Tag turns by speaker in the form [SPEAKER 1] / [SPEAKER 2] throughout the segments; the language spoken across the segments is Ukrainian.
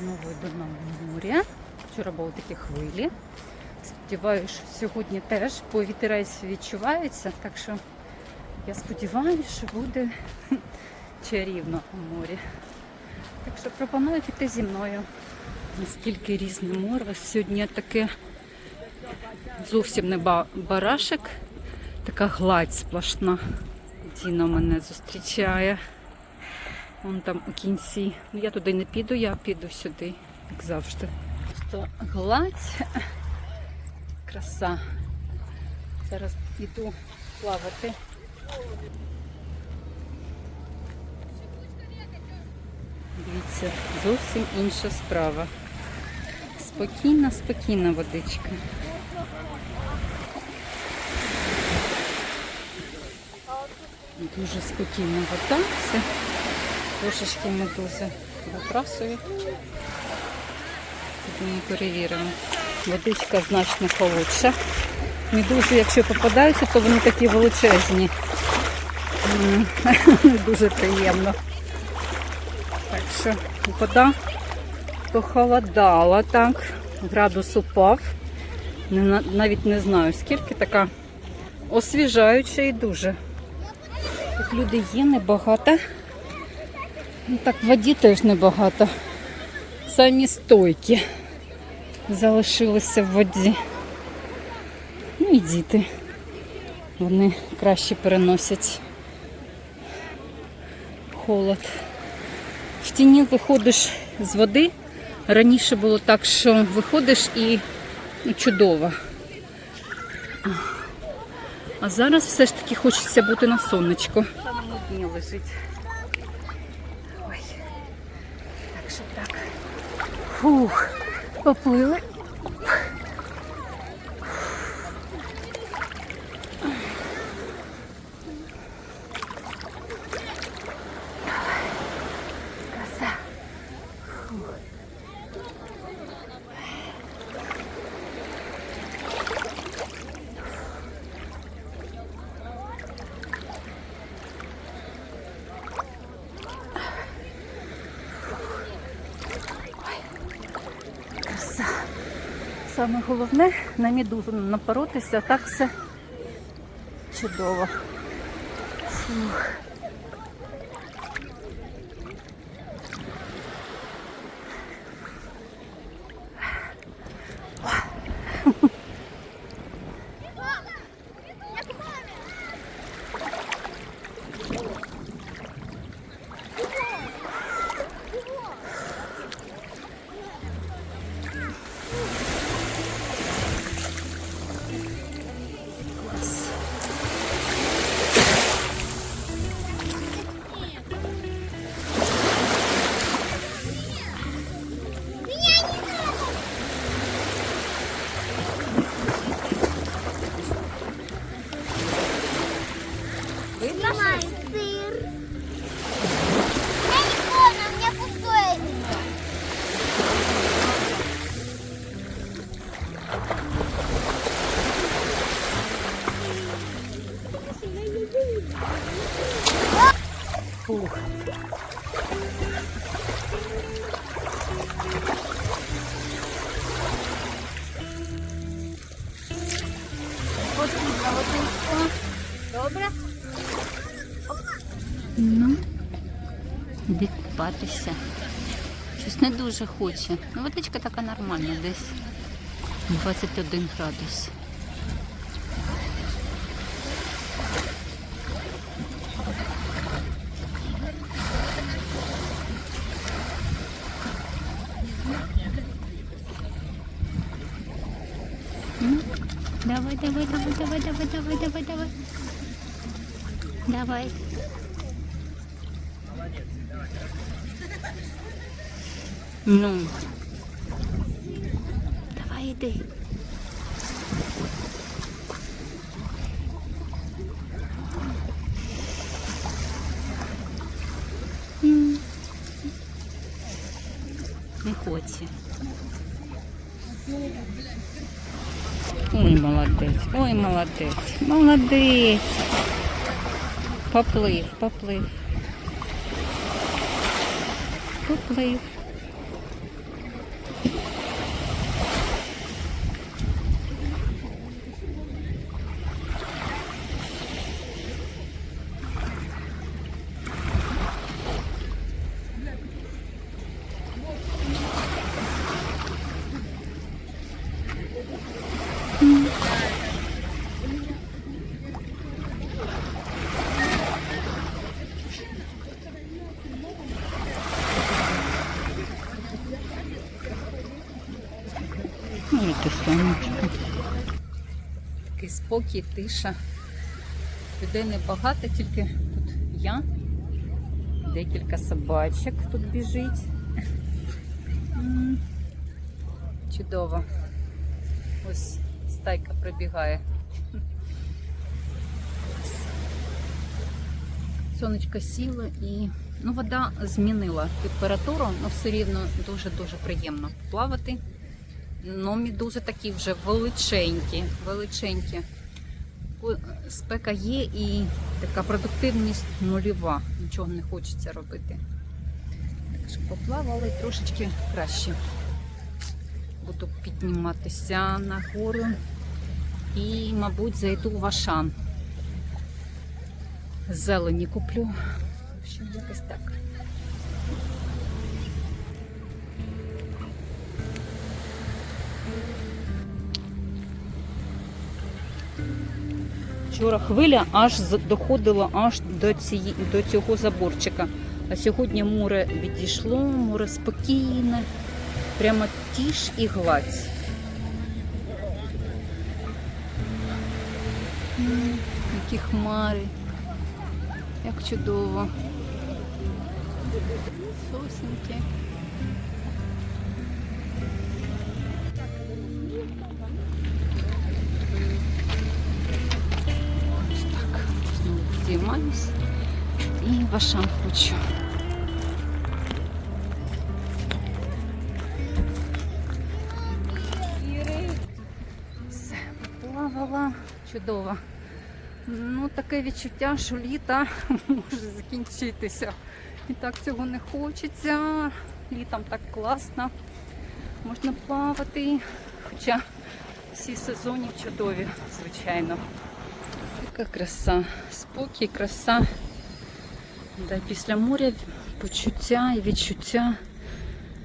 [SPEAKER 1] знову йду на море. Вчора були такі хвилі. Сподіваюся, що сьогодні теж повітерець відчувається, так що я сподіваюся, що буде чарівно у морі. Так що пропоную піти зі мною. Наскільки різне море. Сьогодні таке зовсім не ба- барашек, така гладь сплошна. Діна мене зустрічає. Вон там у кінці. Ну, Я туди не піду, я піду сюди, як завжди. Просто гладь. Краса. Зараз іду плавати. Дивіться, зовсім інша справа. Спокійна, спокійна водичка. Дуже спокійна вода. Все. Трошечки медузи вибрасують. Ми перевіримо. Водичка значно холодша. Медузи, якщо попадаються, то вони такі величезні. Дуже приємно. Так що вода похолодала так. Градус упав. Навіть не знаю скільки така освіжаюча і дуже. Тут люди є небагато. Ну так, в воді теж небагато. Самі стойкі залишилися в воді. Ну і діти. Вони краще переносять холод. В тіні виходиш з води. Раніше було так, що виходиш і ну, чудово. А зараз все ж таки хочеться бути на сонечку. Самому дні лежить. Ой. Так що так. Фух, поплили. Саме головне на не напоротися, так все чудово. Фух. Фух.
[SPEAKER 2] Добре?
[SPEAKER 1] Ну, іди купатися. Щось не дуже хоче. Ну, водичка така нормальна, десь 21 градус. Давай, давай, давай, давай, давай, давай, давай, давай. Давай. Ну. Давай іди. Не хоче. Ой, молодець, ой, молодець, молодець. Поплив, поплив. Поплив. Спокій, тиша. Людей небагато, тільки тут я. Декілька собачок тут біжить. Чудово. Ось стайка прибігає. Сонечко сіло і ну, вода змінила температуру, але все рівно дуже-дуже приємно плавати. Ну, медузи такі вже величенькі, величенькі. Спека є і така продуктивність нульова. Нічого не хочеться робити. Так що поплавали трошечки краще. Буду підніматися на гору і, мабуть, зайду в Ашан. Зелені куплю. В общем, якось так. Вчора хвиля аж доходила аж до, цієї, до цього заборчика. А сьогодні море відійшло, море спокійне, прямо тіш і гладь. Які хмари, як чудово. Сосенки. І вашам хочу. Все, поплавала. Чудово. Ну, таке відчуття, що літо може закінчитися. І так цього не хочеться. Літом так класно. Можна плавати. Хоча всі сезони чудові, звичайно. Така краса, спокій, краса. Да, після моря почуття і відчуття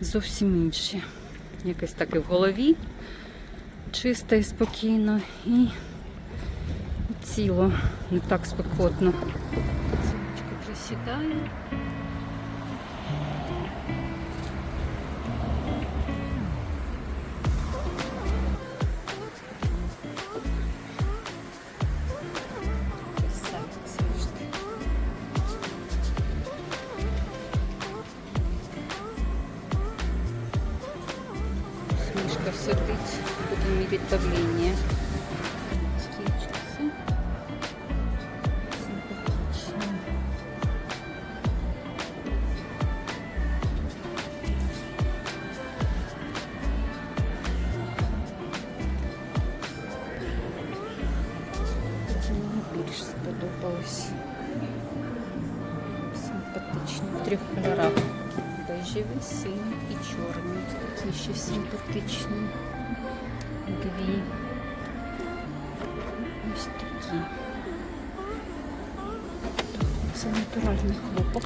[SPEAKER 1] зовсім інші. Якось так і в голові чисто і спокійно, і, тіло не так спекотно. Сонечко вже ще симпатичні. Дві. Ось такі. Це натуральний хлопок.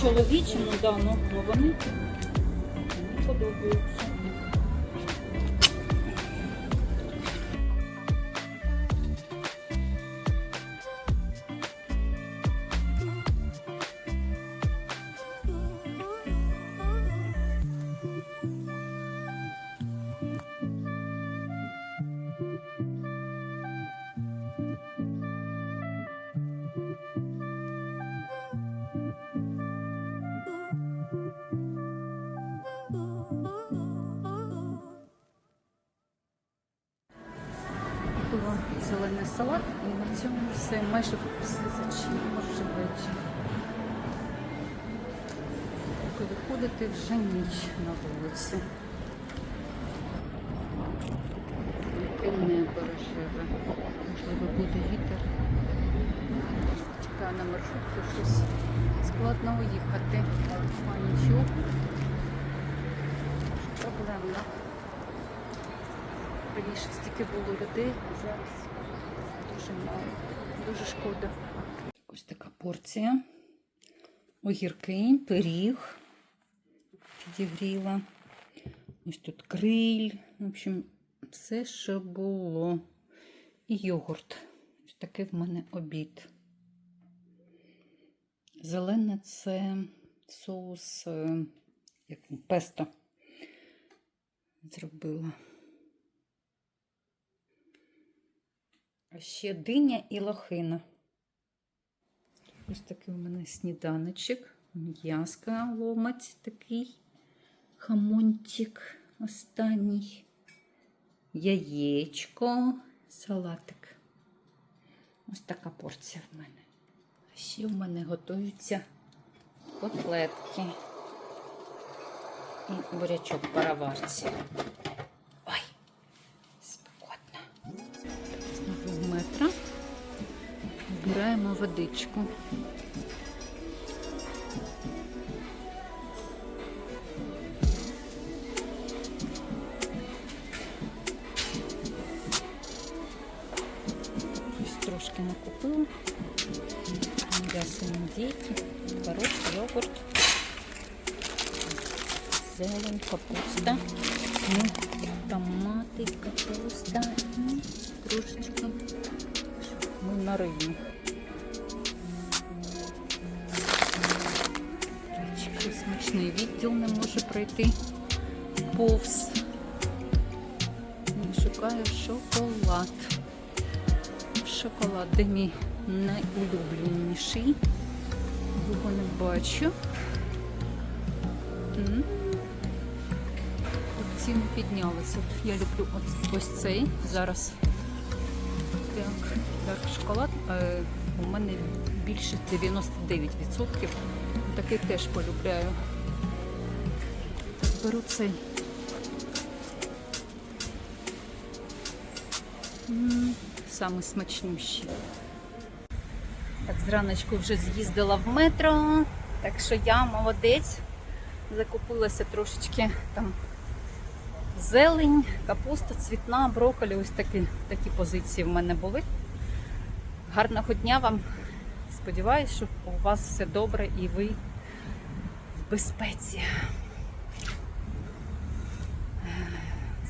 [SPEAKER 1] Чоловічі, ну да, ну, вони Купила зелений салат і на цьому все майже все зачинено вже вечір. поки виходити вже ніч на вулиці. Яке небо рожеве. Можливо, буде вітер. Чекаю на маршрутку, щось складно уїхати. Манічок. Проблемно. Раніше стільки було людей, зараз дуже мало. Дуже шкода. Ось така порція. Огірки, пиріг підігріла. Ось тут криль. В общем, все, що було. І йогурт. Ось такий в мене обід. Зелене це соус е, як песто. Зробила. Ще диня і лохина. Ось такий у мене сніданочок. М'язка ломать такий. Хамончик останній. Яєчко, салатик. Ось така порція в мене. А ще в мене готуються котлетки. І бурячок пароварці. Вбираємо водичку. Ось трошки накупила. М'ясо індейки, творог, йогурт, зелень, капуста, ну, томати, капуста і трошечки ми на рибу. Смачний відділ не може пройти повз. І Шукаю шоколад. Шоколад, де мій найулюбленіший. Його не бачу. Ціни піднялися. Я люблю ось, ось цей зараз. Так, дарк шоколад. Е, у мене більше 99%. Такий теж полюбляю. Беру цей. Саме смачнющий. Так, зраночку вже з'їздила в метро, так що я молодець. Закупилася трошечки там зелень, капуста, цвітна, брокколі. Ось такі, такі позиції в мене були. Гарного дня вам. Сподіваюсь, що у вас все добре і ви в безпеці.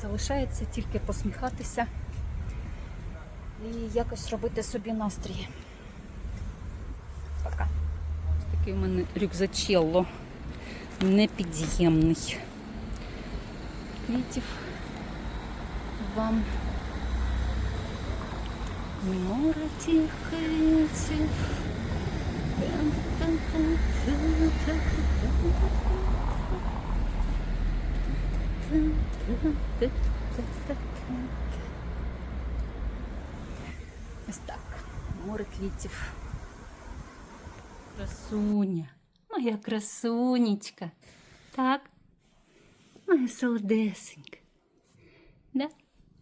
[SPEAKER 1] Залишається тільки посміхатися і якось робити собі настрій. Пока. Ось такий у мене рюкзачелло непід'ємний. Квітів вам море тих квітів. Ось так, море квітів. Красуня, моя красунечка. Так? Моя солодесенька. Да?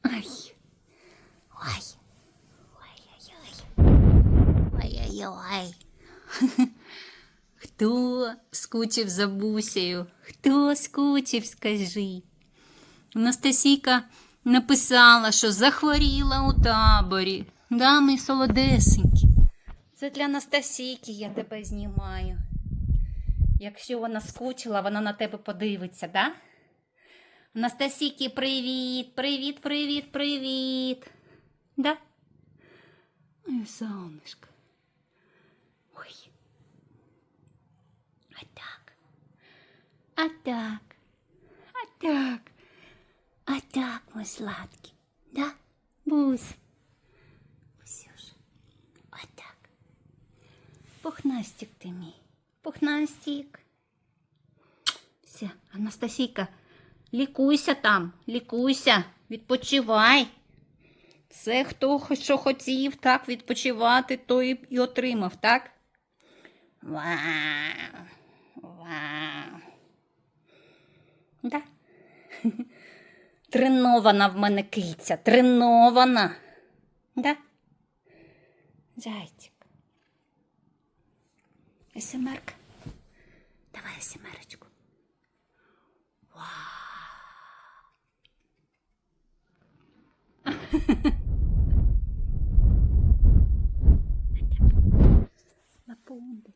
[SPEAKER 1] Ай.
[SPEAKER 2] Ой. Ой-ой-ой. Ой-ой-ой.
[SPEAKER 1] Хто скучив за бусею? Хто скучив, скажи? Анастасійка написала, що захворіла у таборі. Да, ми солодесенькі. Це для Анастасійки я тебе знімаю. Якщо вона скучила, вона на тебе подивиться, да? Анастасійки, привіт, привіт, привіт, привіт. Да? Ой, сонечко. Ой. А так. А так. А так. А так, мой сладкий. Да, Бусь? Бусюша. А так. Пухнастик ти мій. Пухнастик. Все, Анастасійка, лікуйся там, лікуйся, відпочивай. Все, хто що хотів так відпочивати, той і отримав, так? Вау! Вау! Да? Тренована в мене киця, тренована. Да? Зайчик. СМРка. Давай СМРочку. Лапундочки,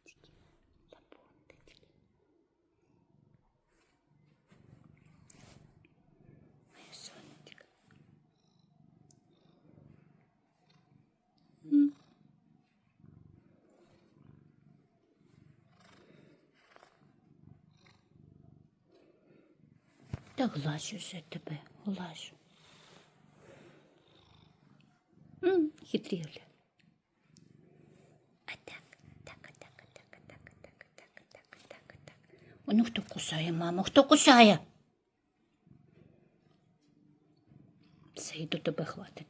[SPEAKER 1] Та глажу вже тебе, глажу. М, А так, так, так, так, так, так, так, так, так, так. Ну хто кусає, мамо? Хто кусає? Все, йду тебе хватити вже.